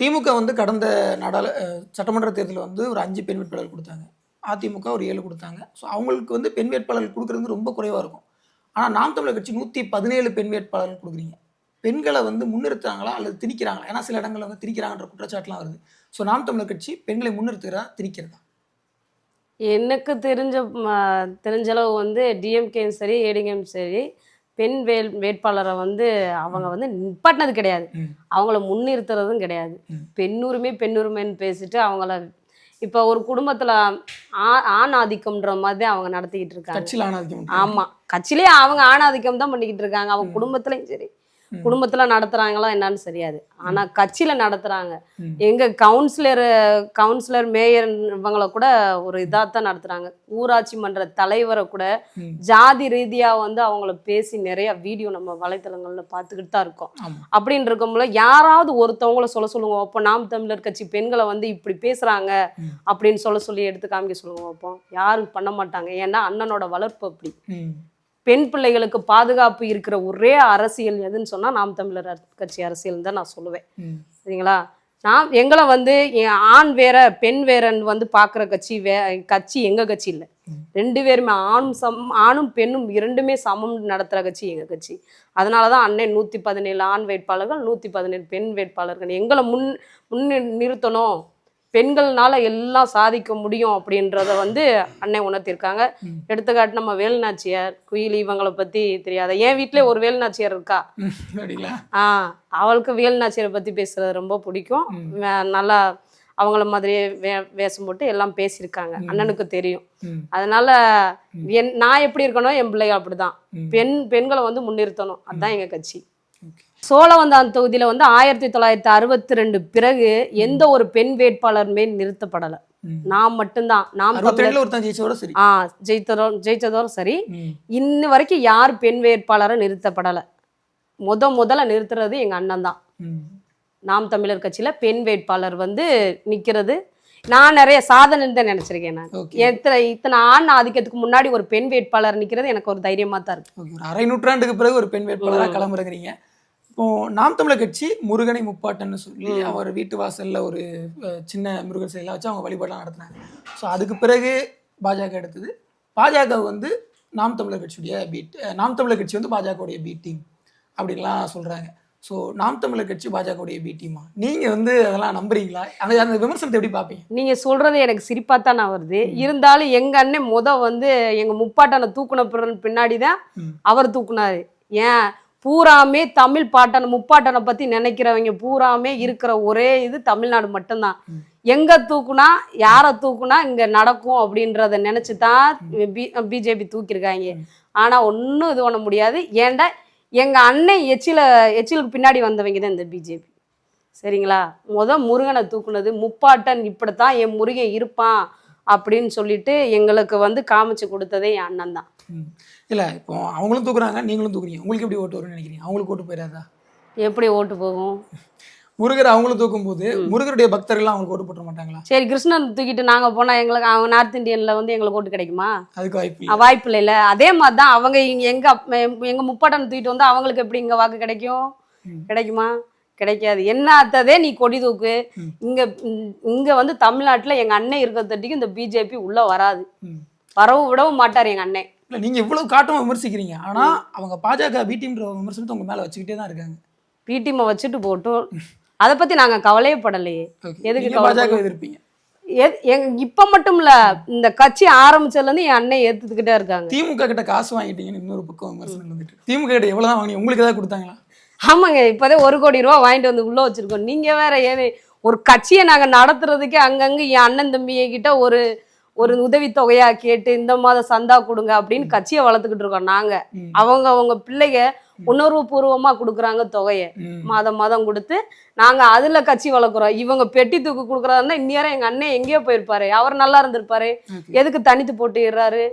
திமுக வந்து கடந்த நாடாளு சட்டமன்ற தேர்தலில் வந்து ஒரு அஞ்சு பெண் வேட்பாளர் கொடுத்தாங்க. அதிமுக ஒரு ஏழு கொடுத்தாங்க. ஸோ அவங்களுக்கு வந்து பெண் வேட்பாளர் கொடுக்குறது ரொம்ப குறைவாக இருக்கும். ஆனால் நாம் தமிழர் கட்சி நூற்றி பதினேழு பெண் வேட்பாளர்கள் கொடுக்குறீங்க. பெண்களை வந்து முன்னிறுத்துறாங்களா அல்லது திணிக்கிறாங்களா? ஏன்னா சில இடங்களில் வந்து திணிக்கிறாங்கன்ற குற்றச்சாட்டுலாம் வருது. ஸோ நாம் தமிழர் கட்சி பெண்களை முன்னிறுத்துகிறா திணிக்கிறதா? எனக்கு தெரிஞ்ச ம- தெரிஞ்ச அளவு வந்து டிஎம்கேயும் சரி ஏடிஎம் சரி பெண் வேல் வேட்பாளரை வந்து அவங்க வந்து நிப்பாட்டினது கிடையாது. அவங்கள முன்னிறுத்துறதும் கிடையாது. பெண்ணுரிமை பெண்ணுரிமைன்னு பேசிட்டு அவங்கள இப்போ ஒரு குடும்பத்துல ஆ ஆண் ஆதிக்கம்ன்ற மாதிரி அவங்க நடத்திக்கிட்டு இருக்காங்க. கட்சியில் ஆணாதிக்கம் ஆமா. கட்சியிலே அவங்க ஆணாதிக்கம் தான் பண்ணிக்கிட்டு இருக்காங்க. அவங்க குடும்பத்துலயும் சரி. குடும்பத்துல நடத்துறாங்களா என்னன்னு தெரியாது. ஆனா கட்சியில நடத்துறாங்க. எங்க கவுன்சிலர் கவுன்சிலர் மேயர் இவங்கள கூட ஒரு இதாத்தான் நடத்துறாங்க. ஊராட்சி மன்ற தலைவரை கூட. ஜாதி ரீதியா வந்து அவங்கள பேசி நிறைய வீடியோ நம்ம வலைத்தளங்கள்ல பார்த்துக்கிட்டு தான் இருக்கோம். அப்படின்னு இருக்கும்போது யாராவது ஒருத்தவங்கள சொல்ல சொல்லுங்க. அப்போ நாம் தமிழர் கட்சி பெண்களை வந்து இப்படி பேசுறாங்க. அப்படின்னு சொல்ல சொல்லி எடுத்து காமிக்க சொல்லுங்க அப்போ. யாரும் பண்ண மாட்டாங்க. ஏன்னா அண்ணனோட வளர்ப்பு அப்படி. பெண் பிள்ளைகளுக்கு பாதுகாப்பு இருக்கிற ஒரே அரசியல் எதுன்னு சொன்னா நாம் தமிழர் கட்சி அரசியல் தான் நான் சொல்லுவேன். சரிங்களா? நான் எங்களை வந்து என் ஆண் வேற பெண் வேறன்னு வந்து பார்க்குற கட்சி வே கட்சி எங்க கட்சி இல்லை. ரெண்டு பேருமே ஆணும் சம் ஆணும் பெண்ணும் இரண்டுமே சமம் நடத்துகிற கட்சி எங்க கட்சி. அதனால தான் அண்ணன் நூற்றி பதினேழு ஆண் வேட்பாளர்கள் நூற்றி பதினேழு பெண் வேட்பாளர்கள். எங்களை முன் முன் நிறுத்தணும் பெண்கள்னால எல்லாம் சாதிக்க முடியும் அப்படின்றத வந்து அண்ணன் உணர்த்திருக்காங்க. எடுத்துக்காட்டு நம்ம வேலுநாச்சியார் குயிலி இவங்களை பத்தி தெரியாத? என் வீட்டிலே ஒரு வேலுநாச்சியார் இருக்கா? ஆ அவளுக்கு வேலுநாச்சியரை பற்றி பேசுறது ரொம்ப பிடிக்கும். நல்லா அவங்கள மாதிரியே வே வேஷம் போட்டு எல்லாம் பேசியிருக்காங்க. அண்ணனுக்கு தெரியும். அதனால என் நான் எப்படி இருக்கணும் என் பிள்ளைங்க அப்படிதான். பெண் பெண்களை வந்து முன்னிறுத்தணும். அதுதான் எங்க கட்சி. சோழவந்தான் தொகுதியில வந்து ஆயிரத்தி தொள்ளாயிரத்தி அறுபத்தி ரெண்டு பிறகு எந்த ஒரு பெண் வேட்பாளருமே நிறுத்தப்படலை. ம். நான் மட்டும்தான். நாம் ஆ ஜெயித்ததோம் ஜெயிச்சதோரும் சரி. இன்ன வரைக்கும் யார் பெண் வேட்பாளரும் நிறுத்தப்படலை. முத முதல்ல நிறுத்துறது எங்க அண்ணன் தான். நாம் தமிழர் கட்சியில பெண் வேட்பாளர் வந்து நிக்கிறது. நான் நிறைய சாதனைன்னு தான் நினைச்சிருக்கேன் நான். எத்தனை இத்தனை ஆண் ஆதிக்கத்துக்கு முன்னாடி ஒரு பெண் வேட்பாளர் நிக்கிறது எனக்கு ஒரு தைரியமா தான் இருக்கு. அரை நூற்றாண்டுக்கு பிறகு ஒரு பெண் வேட்பாளராக கிளம்புறீங்க இப்போ நாம் தமிழர் கட்சி முருகனை முப்பாட்டன்னு சொல்லி அவர் வீட்டு வாசல்ல ஒரு சின்ன முருகன் சிலையெல்லாம் வச்சு அவங்க வழிபாடெல்லாம் நடத்தினாங்க. ஸோ அதுக்கு பிறகு பாஜக எடுத்தது. பாஜக வந்து நாம் தமிழர் கட்சியுடைய பி நாம் தமிழர் கட்சி வந்து பாஜகவுடைய பி டீம் அப்படின்லாம் சொல்றாங்க. ஸோ நாம் தமிழர் கட்சி பாஜகவுடைய பி டீமா நீங்க வந்து அதெல்லாம் நம்புறீங்களா? அந்த அந்த விமர்சனத்தை எப்படி பார்ப்பீங்க? நீங்க சொல்றது எனக்கு சிரிப்பா தான் நான் வருது. இருந்தாலும் எங்க அண்ணன் முத வந்து எங்க முப்பாட்டனை தூக்குன பின்னாடி தான். அவர் தூக்குனாரு. ஏன்? பூராமே தமிழ் பாட்டனை முப்பாட்டனை பத்தி நினைக்கிறவங்க பூராமே இருக்கிற ஒரே இது தமிழ்நாடு மட்டும்தான். எங்கே எங்க தூக்குனா யாரை தூக்குனா இங்க நடக்கும் அப்படின்றத நினச்சி தான் பிஜேபி தூக்கியிருக்காங்க. ஆனால் ஆனா ஒன்றும் இது பண்ண முடியாது. ஏன்டா எங்க அண்ணன் எச்சில எச்சிலுக்கு பின்னாடி வந்தவங்க தான் இந்த பிஜேபி. சரிங்களா? முத முருகனை தூக்குனது முப்பாட்டன் இப்படித்தான் என் முருகன் இருப்பான். அப்படின்னு சொல்லிட்டு எங்களுக்கு வந்து காமிச்சு கொடுத்ததே என் அண்ணன் தான். இல்ல இப்போ அவங்களும் தூக்குறாங்க நீங்களும் தூக்குறீங்க. உங்களுக்கு எப்படி ஓட்டு வரும்னு நினைக்கிறீங்க? அவங்களுக்கு ஓட்டு போயிடாதா? எப்படி ஓட்டு போகும்? முருகர் அவங்களும் தூக்கும்போது முருகருடைய பக்தர்கள்லாம் அவங்களுக்கு ஓட்டு போட்ட மாட்டாங்களா? சரி கிருஷ்ணன் தூக்கிட்டு நாங்க போனா எங்களுக்கு அவங்க நார்த் இந்தியன்ல வந்து எங்களுக்கு ஓட்டு கிடைக்குமா? அதுக்கு வாய்ப்பு வாய்ப்பு இல்லைல்ல அதே மாதிரி தான் அவங்க எங்க எங்க முப்பாட்டன் தூக்கிட்டு வந்து அவங்களுக்கு எப்படி இங்க வாக்கு கிடைக்கும். கிடைக்குமா? கிடைக்காது. என்னத்ததே நீ கொடி தூக்கு. இங்க இங்க வந்து தமிழ்நாட்டுல எங்க அண்ணன் இருக்கிறதட்டிக்கு இந்த பிஜேபி உள்ள வராது. வரவும் விடவும் மாட்டார் எங்க அண்ணன். இல்ல நீங்க இவ்வளவு காட்டமா விமர்சிக்கிறீங்க. ஆனா அவங்க பாஜக பி டீம்ன்ற விமர்சனத்தை உங்க மேல வச்சுக்கிட்டே தான் இருக்காங்க. பிடிஎம் வச்சுட்டு போட்டும் அதை பத்தி நாங்க கவலையே படலையே. எதுக்கு பாஜக எதிர்ப்பீங்க? எத்- எங்க இப்ப மட்டும் இல்ல இந்த கட்சி ஆரம்பிச்சதுல இருந்து என் அண்ணன் ஏத்துக்கிட்டே இருக்காங்க. திமுக கிட்ட காசு வாங்கிட்டீங்கன்னு இன்னொரு பக்கம் விமர்சனம். திமுக கிட்ட எவ்வளவுதான் வாங்கினீங்க? உங்களுக்கு ஏதாவது கொடுத்தாங்களா? ஆமாங்க இப்போதே ஒரு கோடி ரூபா வாங்கிட்டு வந்து உள்ள வச்சிருக்கோம். நீங்க வேற ஏன் ஒரு கட்சியை நாங்க நடத்துறதுக்கே அங்கங்க என் அண்ணன் தம்பிய கிட்ட ஒரு ஒரு உதவித்தொகையா கேட்டு இந்த மாதம் சந்தா கொடுங்க அப்படின்னு கட்சியை வளர்த்துக்கிட்டு இருக்கோம் நாங்க. அவங்க அவங்க பிள்ளைங்க உணர்வு பூர்வமா கொடுக்குறாங்க தொகையை. மாதம் மாதம் கொடுத்து நாங்க அதுல கட்சி வளர்க்குறோம். இவங்க பெட்டி தூக்கு கொடுக்குறாருன்னா இந்நேரம் எங்க அண்ணன் எங்கேயோ போயிருப்பாரு. அவர் நல்லா இருந்திருப்பாரு. எதுக்கு தனித்து போட்டிடுறாரு?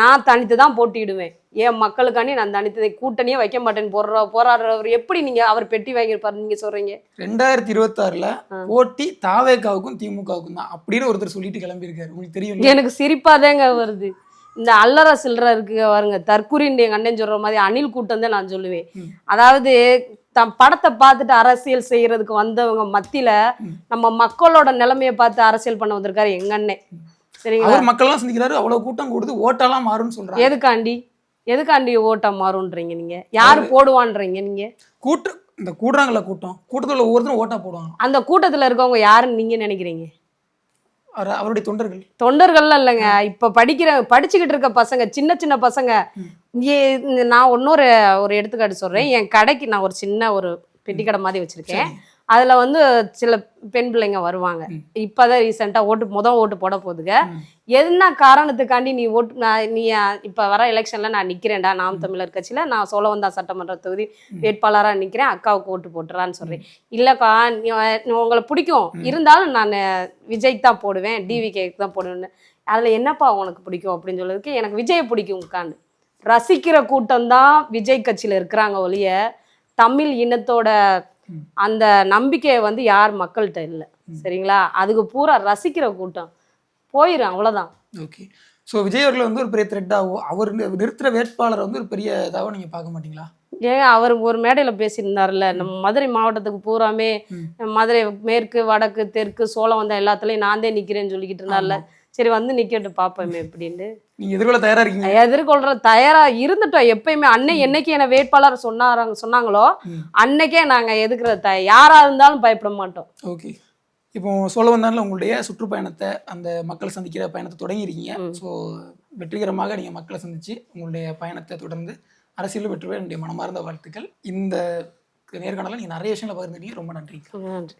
நான் தனித்து தான் போட்டியிடுவேன். என் மக்களுக்காண்டி நான் தனித்து கூட்டணியே வைக்க மாட்டேன்னு போடுற போராடுறவர் எப்படி நீங்க அவர் பெட்டி வாங்கியிருப்பாரு நீங்க சொல்றீங்க? ரெண்டாயிரத்தி இருபத்தாறுல. போட்டி தாவேக்காவுக்கும் திமுகவுக்கும் தான் அப்படின்னு ஒருத்தர் சொல்லிட்டு கிளம்பியிருக்காரு. உங்களுக்கு தெரியும் எனக்கு சிரிப்பாதேங்க வருது. இந்த அல்லற சில்லற இருக்கு பாருங்க தற்குறின்னு எங்க அண்ணன் சொல்ற மாதிரி அணில் கூட்டம் தான் நான் சொல்லுவேன். அதாவது தம் படத்தை பார்த்துட்டு அரசியல் செய்யறதுக்கு வந்தவங்க மத்தியில. நம்ம மக்களோட நிலைமையை பார்த்து அரசியல் பண்ண வந்திருக்காரு எங்க அண்ணன். அவர் மக்கள்லாம் சந்திக்கிறாரு அவ்வளவு கூட்டம் கொடுத்து ஓட்டெல்லாம் மாறும்னு சொல்றாங்க. எதுக்காண்டி? எதுக்காண்டி ஓட்டா மாறும்ன்றீங்க நீங்க? யாரு போடுவான்றீங்க நீங்க? கூட்டம் இந்த கூடுறாங்கல்ல கூட்டம் கூட்டத்துல ஒவ்வொருத்தரும் ஓட்டா போடுவாங்க. அந்த கூட்டத்துல இருக்கவங்க யாருன்னு நீங்க நினைக்கிறீங்க? அவர் அவருடைய தொண்டர்கள். தொண்டர்கள்லாம் இல்லைங்க. இப்ப படிக்கிற படிச்சுக்கிட்டு இருக்க பசங்க சின்ன சின்ன பசங்க நான் இன்னொரு ஒரு எடுத்துக்காட்டு சொல்றேன். என் கடைக்கு நான் ஒரு சின்ன ஒரு பெட்டி கடை மாதிரி வச்சிருக்கேன். சரி. அதுல வந்து சில பெண் பிள்ளைங்க வருவாங்க. இப்பதான் ரீசெண்டா ஓட்டு முத ஓட்டு போட போகுதுங்க. என்ன காரணத்துக்காண்டி நீ ஓட்டு நான் நீ இப்ப வர எலெக்ஷன்ல நான் நிக்கிறேன்டா. நாம் தமிழர் கட்சியில நான் சோழவந்தா சட்டமன்ற தொகுதி வேட்பாளரா நிக்கிறேன். அக்காவுக்கு ஓட்டு போட்டுறான்னு சொல்றேன். இல்லக்கா நீ உங்களை பிடிக்கும். இருந்தாலும் நான் விஜய்க்கு தான் போடுவேன். டிவிகேக்கு தான் போடுவேன்னு. அதுல என்னப்பா உனக்கு பிடிக்கும் அப்படின்னு சொல்றதுக்கு எனக்கு விஜயை பிடிக்கும் உட்காந்து ரசிக்கிற கூட்டம் தான் விஜய் கட்சியில இருக்கிறாங்க ஒழிய தமிழ் இனத்தோட. அந்த நம்பிக்கையை வந்து யார் மக்கள்கிட்ட இல்லை. சரிங்களா? அதுக்கு பூரா ரசிக்கிற கூட்டம். போயிடும் அவ்வளவுதான். ஓகே. ஸோ விஜய் அவர்கள் வந்து ஒரு பெரிய த்ரெட்டாவோ அவர் நி- நிறுத்துற வேட்பாளரை வந்து ஒரு பெரிய இதாவோ நீங்க பார்க்க மாட்டீங்களா? ஏங்க அவர் ஒரு மேடையில பேசியிருந்தார்ல நம்ம மதுரை மாவட்டத்துக்கு பூராமே. மதுரை மேற்கு வடக்கு தெற்கு சோளம் வந்த எல்லாத்துலயும் நான் தான் நிக்கிறேன்னு சொல்லிக்கிட்டு இருந்தார்ல சரி வந்து நிக்கட்டு பாப்போமே எப்படின்னு நீங்க எதிர்கொள்ள தயாரா இருக்கீங்க. எதிர்கொள்ற தயாரா இருந்துட்டோம். எப்பயுமே அன்னை என்னைக்கு என்ன வேட்பாளர் சொன்னாராங்க சொன்னாங்களோ. அன்னைக்கே நாங்க எதுக்குற த யாரா இருந்தாலும் பயப்பட மாட்டோம். ஓகே. இப்போ சொல்ல வந்தாலும் உங்களுடைய சுற்றுப்பயணத்தை அந்த மக்கள் சந்திக்கிற பயணத்தை தொடங்கியிருக்கீங்க. ஸோ வெற்றிகரமாக நீங்கள் மக்களை சந்திச்சு உங்களுடைய பயணத்தை தொடர்ந்து அரசியலில் வெற்றி பெற என்னுடைய மனமார்ந்த வாழ்த்துக்கள். இந்த நேர்காணலில் நீங்கள் நிறைய விஷயங்களை பகிர்ந்துட்டீங்க. ரொம்ப நன்றி நன்றி.